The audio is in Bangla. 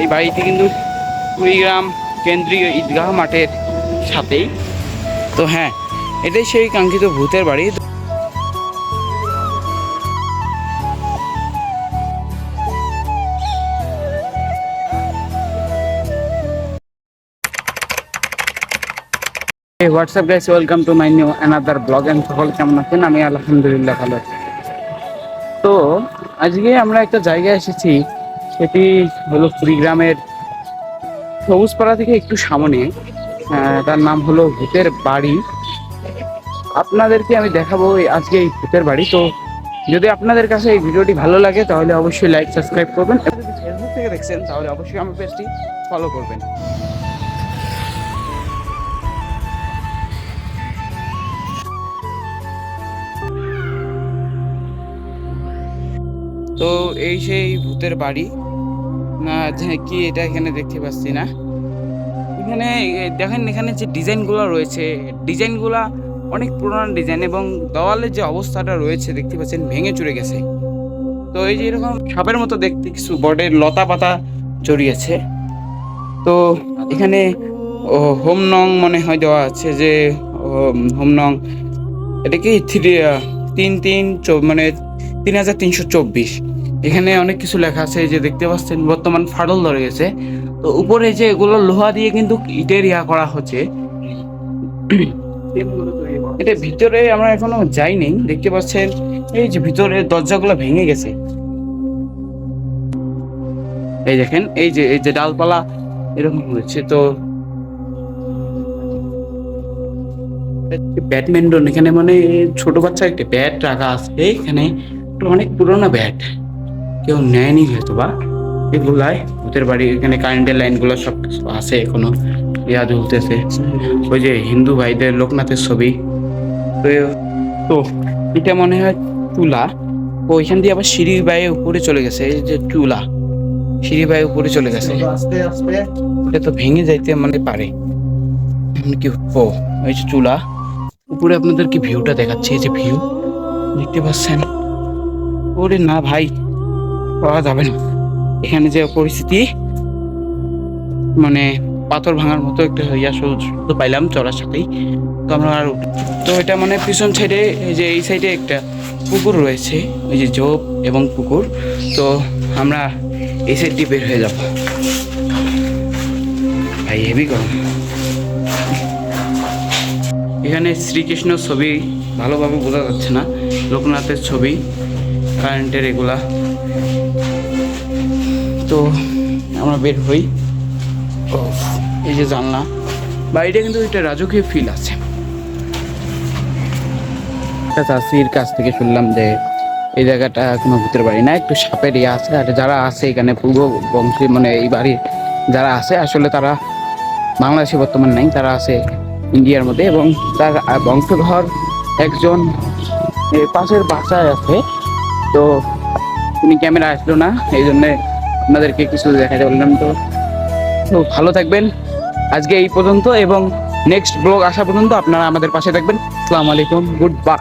এই বাড়িটি কিন্তু কুড়িগ্রাম কেন্দ্রীয় ঈদগাহ মাঠের সাথেই। তো হ্যাঁ এটাই সেই কাঙ্ক্ষিত ভূতের বাড়ি। What's up guys welcome to my new another blog and সকল কেমন আছেন? আমি আলহামদুলিল্লাহ ভালো আছি। তো, আজকে আমরা একটা জায়গায় এসেছি। সেটি হলো কুড়িগ্রামের সবুজপাড়া থেকে একটু সামনে। তার নাম হলো ভূতের বাড়ি। আপনাদেরকে আমি দেখাবো আজকে এই ভূতের বাড়ি। তো যদি আপনাদের কাছে এই ভিডিওটি ভালো লাগে, তাহলে অবশ্যই লাইক সাবস্ক্রাইব করবেন। এবং ফেসবুক থেকে দেখছেন, তাহলে অবশ্যই আমার পেজটি ফলো করবেন। তো এই সেই ভূতের বাড়ি। কি এটা এখানে দেখতে পাচ্ছি না। এখানে দেখেন এখানে যে ডিজাইনগুলো রয়েছে, ডিজাইনগুলো অনেক পুরনো ডিজাইন এবং দেওয়ালের যে অবস্থাটা রয়েছে, দেখতে পাচ্ছেন ভেঙে চুরে গেছে। তো এই যে এরকম সাপের মতো দেখতে কিছু বডের লতা পাতা জড়িয়েছে। তো এখানে হোম নং মনে হয় দেওয়া আছে যে হোম নং, এটা কি থ্রি তিন তিন মানে তিন হাজার তিনশো চব্বিশ। এখানে অনেক কিছু লেখা আছে যে দেখতে পাচ্ছেন বর্তমান ফাটল ধরে গেছে। তো উপরে যে এগুলো লোহা দিয়ে কিন্তু ইটের ইয়া করা হচ্ছে। এটা ভিতরে আমরা এখনও যাইনি, দেখতে পাচ্ছেন, এই যে ভিতরে দরজাগুলো ভেঙে গেছে। এই দেখেন, এই যে এই যে ডালপালা এরকম হয়েছে, তো ব্যাডমিন্টন এখানে মানে ছোট বাচ্চা একটা ব্যাট রাখা আছে, এখানে অনেক পুরোনো ব্যাট। কেউ নেয়নি হয়তো বা এগুলাই ভূতের বাড়ি এখানে কারেন্টের লাইনগুলো সব আছে এখনও, ইয়া ঝুলতেছে ওই যে হিন্দু ভাইদের লোকনাথের ছবি। তো এটা মনে হয় চুলা। ও ওইখান দিয়ে আবার সিঁড়ি বায়ে উপরে চলে গেছে, এই যে চুলা। সিঁড়ি বায়ে উপরে চলে গেছে। এটা তো ভেঙে যাইতে মানে পারে। কি ও ওই যে চুলা। উপরে আপনাদের কি ভিউটা দেখাচ্ছে? এই যে ভিউ দেখতে পাচ্ছেন? ওরে না ভাই পাওয়া যাবে না। এখানে যে পরিস্থিতি মানে পাথর ভাঙার মতো একটা ইয়া শুধু পাইলাম চড়ার সাথেই। তো আমরা আর তো এটা মানে পিছন সাইডে, এই যে এই সাইডে একটা পুকুর রয়েছে ওই যে ঝোপ এবং পুকুর। তো আমরা এই সাইড দিয়ে বের হয়ে যাব। ভাই, হেভি গরম। এখানে শ্রীকৃষ্ণ ছবি ভালোভাবে বোঝা যাচ্ছে না, লোকনাথের ছবি কারেন্টের এগুলা। তো আমরা বের হই। এই যে জানলা। বাড়িটা কিন্তু একটা রাজকীয় ফিল আছে। চাষির কাছ থেকে শুনলাম যে এই জায়গাটা কোনো ভূতের বাড়ি না, একটু সাপের ইয়ে আছে। আর যারা আছে এখানে পূর্ব বংশী মানে এই বাড়ি যারা আছে, আসলে তারা বাংলাদেশে বর্তমান নাই, তারা আছে ইন্ডিয়ার মধ্যে এবং তার বংশধর একজন পাশের বাসায় আছে। তো তিনি ক্যামেরা আসলো না, এই জন্যে আপনাদেরকে কিছু দেখাতে বললাম তো। তো ভালো থাকবেন, আজকে এই পর্যন্ত এবং নেক্সট ব্লগ আসা পর্যন্ত আপনারা আমাদের পাশে থাকবেন। আসসালামু আলাইকুম গুড বাই